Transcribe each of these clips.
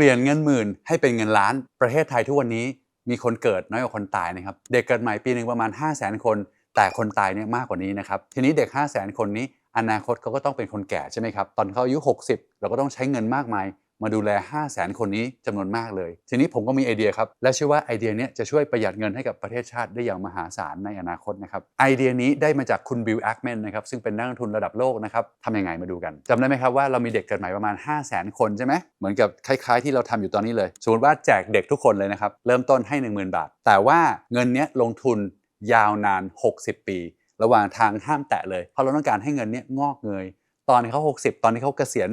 เปลี่ยนเงินหมื่นให้เป็นเงินล้าน ประเทศไทยทุกวันนี้มีคนเกิดน้อยกว่าคนตายนะครับ เด็กเกิดใหม่ปีหนึ่งประมาณ 5 0 0 0 0 0 คน แต่คนตายเนี่ยมากกว่านี้นะครับ ทีนี้เด็ก 5 0 0 0 0 0 คนนี้ อนาคตเขาก็ต้องเป็นคนแก่ใช่ไหมครับ ตอนเขาอายุ 60 เราก็ต้องใช้เงินมากมาย มาดูแล 5 0 0 0 0 0 คนนี้จำนวนมากเลย ทีนี้ผมก็มีไอเดียครับ และเชื่อว่าไอเดียนี้จะช่วยประหยัดเงินให้กับประเทศชาติได้อย่างมหาศาลในอนาคตนะครับ ไอเดียนี้ได้มาจากคุณบิลแอคแมนนะครับ ซึ่งเป็นนักลงทุนระดับโลกนะครับทำยังไงมาดูกันจำได้ไหมครับว่าเรามีเด็กเกิดใหม่ประมาณ 5 0 0 0 0 0 คนใช่ไหมเหมือนกับคล้ายๆ ที่เราทำอยู่ตอนนี้เลยสมมติว่าแจกเด็กทุกคนเลยนะครับ เริ่มต้นให้ 10,000 บาท แต่ว่าเงินนี้ลงทุนยาวนาน 60 ปี ระหว่างทางห้ามแตะเลย เพราะเราต้องการให้เงินนี้งอกเงย ตอนที่เขา 60 ตอนที่เขาเกษียณ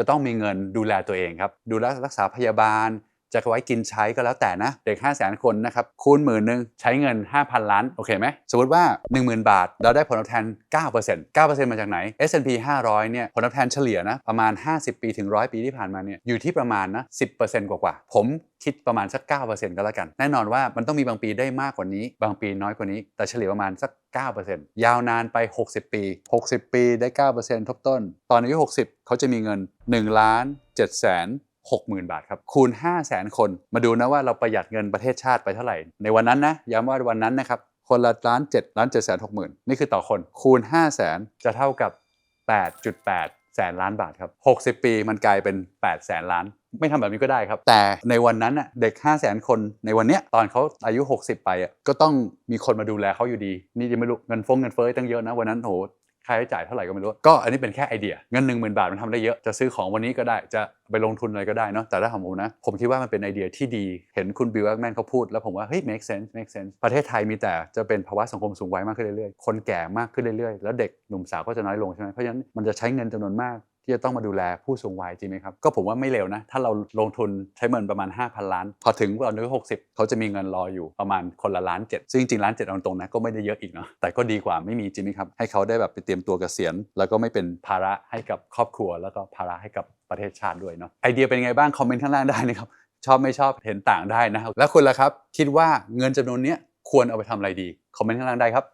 จะต้องมีเงินดูแลตัวเองครับ ดูแลรักษาพยาบาล จะไว้กินใช้ก็แล้วแต่นะ เด็ก 5 0 0 0 0 0คนนะครับ คูณหมื่นหนึ่งใช้เงิน 5,000 ล้าน โอเคไหม สมมติว่า 10,000 บาท เราได้ผลตอบแทน 9% 9%มาจากไหน S&P 500 เนี่ย ผลตอบแทนเฉลี่ยนะ ประมาณ 50 ปีถึง 100 ปีที่ผ่านมาเนี่ย อยู่ที่ประมาณนะ 10%กว่าๆ ผมคิดประมาณสัก 9%ก็แล้วกัน แน่นอนว่ามันต้องมีบางปีได้มากกว่านี้ บางปีน้อยกว่านี้ แต่เฉลี่ยประมาณสัก 9%ยาวนานไป 60 ปี 60 ปีได้ 9%ทบต้น ตอนอายุ 60 เขาจะมีเงิน 1 ล้าน7แสน 60,000 บาทครับคูณ 5 0 0 0 0 0 คน มาดูนะว่าเราประหยัดเงินประเทศชาติไปเท่าไหร่ ในวันนั้นนะย้ำว่าวันนั้นนะครับคนละล้าน7ล้าน7แสน6 0,000นี่คือต่อคนคูณ 5 0 0 0 0 0 จะเท่ากับ 8.8 แสนล้านบาทครับ 60 ปีมันกลายเป็น 8 แสนล้าน ไม่ทำแบบนี้ก็ได้ครับ แต่ในวันนั้นน่ะเด็ก 5 0 0แสนคนในวันเนี้ยตอนเขาอายุ 60 ไปอะก็ต้องมีคนมาดูแลเขาอยู่ดี นี่ยังไม่รู้เงินฟงเงินเฟ้อตั้งเยอะนะวันนั้นโห ค่าใช้จ่ายเท่าไหร่ก็ไม่รู้ ก็อันนี้เป็นแค่ไอเดีย เงินหนึ่งหมื่นบาทมันทำได้เยอะ จะซื้อของวันนี้ก็ได้ จะไปลงทุนอะไรก็ได้เนาะ แต่ถ้าของผมนะ ผมคิดว่ามันเป็นไอเดียที่ดี เห็นคุณบิลแอคแมนเขาพูด แล้วผมว่า เฮ้ย make sense make sense ประเทศไทยมีแต่จะเป็นภาวะสังคมสูงวัยมากขึ้นเรื่อยๆ คนแก่มากขึ้นเรื่อยๆ แล้วเด็กหนุ่มสาวก็จะน้อยลงใช่ไหมเพราะฉะนั้นมันจะใช้เงินจำนวนมาก ที่จะต้องมาดูแลผู้สูงวัยจริงไหมครับ ก็ผมว่าไม่เร็วนะ ถ้าเราลงทุนใช้เงินประมาณ 5,000 ล้าน พอถึงตอนอายุ60 เขาจะมีเงินรออยู่ประมาณคนละล้านเจ็ดซึ่งจริงๆล้านเจ็ดตรงๆนะก็ไม่ได้เยอะอีกเนาะแต่ก็ดีกว่าไม่มีจริงไหมครับ ให้เขาได้แบบไปเตรียมตัวเกษียณ แล้วก็ไม่เป็นภาระให้กับครอบครัว แล้วก็ภาระให้กับประเทศชาติด้วยเนาะไอเดียเป็นไงบ้างคอมเมนต์ข้างล่างได้นะครับชอบไม่ชอบเห็นต่างได้นะครับแล้วคุณล่ะครับ คิดว่าเงินจำนวนเนี้ยควรเอาไปทำอะไรดีคอมเมนต์ข้างล่างได้ครับ